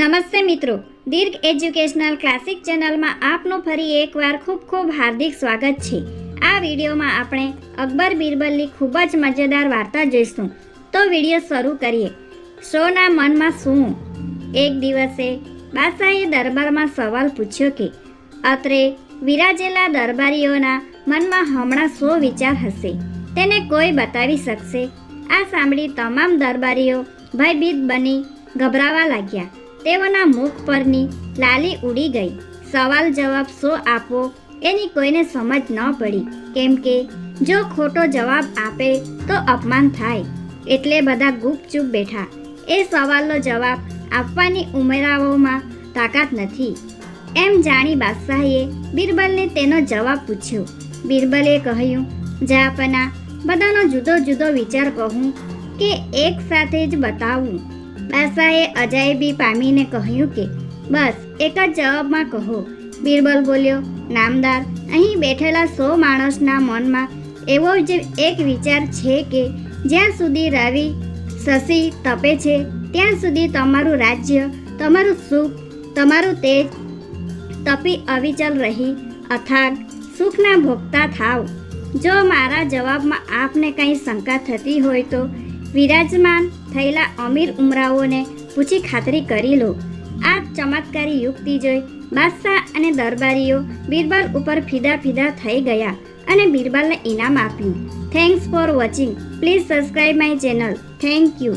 નમસ્તે મિત્રો. દીર્ઘ educational classic ચેનલમાં આપનું ફરી એકવાર ખૂબ ખૂબ હાર્દિક સ્વાગત છે. આ વિડીયોમાં આપણે અકબર બિરબલની ખૂબ જ મજેદાર વાર્તા જોઈશું. તો વીડિયો શરૂ કરીએ. શોના મનમાં શું? એક દિવસે બાદશાહે દરબારમાં સવાલ પૂછ્યો કે, અત્રે વિરાજેલા દરબારીઓના મનમાં હમણાં શો વિચાર હશે? તેને કોઈ બતાવી શકશે આ સાંભળી તમામ દરબારીઓ ભયભીત બની ગભરાવા લાગ્યા. તેઓના મુખ પરની લાલી ઉડી ગઈ. સવાલ જવાબ શો આપો, એની કોઈને સમજ ન પડી. કેમ કે, જો ખોટો જવાબ આપે તો અપમાન થાય. એટલે બધા ગુપચૂપ બેઠા. એ સવાલનો જવાબ આપવાની ઉમેરાઓમાં તાકાત નથી. એમ જાણી બાદશાહીએ બિરબલને તેનો જવાબ પૂછ્યો. બિરબલે કહ્યું જાપના બધાનો જુદો જુદો વિચાર કહું કે એક સાથે જ બતાવું. બાદશાહે અજાયબી પામીને કહ્યું કે, બસ, એક જ જવાબમાં કહો. બિરબલ બોલ્યો, નામદાર, અહીં બેઠેલા સો માણસના મનમાં એવો જ એક વિચાર છે કે, જ્યાં સુધી રવિ, શશી તપે છે, ત્યાં સુધી તમારું રાજ્ય, તમારું સુખ, તમારું તેજ તપી અવિચલ રહી. અથાગ, સુખના ભોગતા થાવ. જો મારા જવાબમાં આપને કંઈ શંકા થતી હોય તો, વિરાજમાન થયેલા અમીર ઉમરાઓને પૂછી ખાતરી કરી લો. આ ચમત્કારી યુક્તિ જોઈ બાદશાહ અને દરબારીઓ બિરબલ ઉપર ફિદા ફિદા થઈ ગયા અને બિરબલને ઇનામ આપ્યું. Thanks for watching please subscribe my channel thank you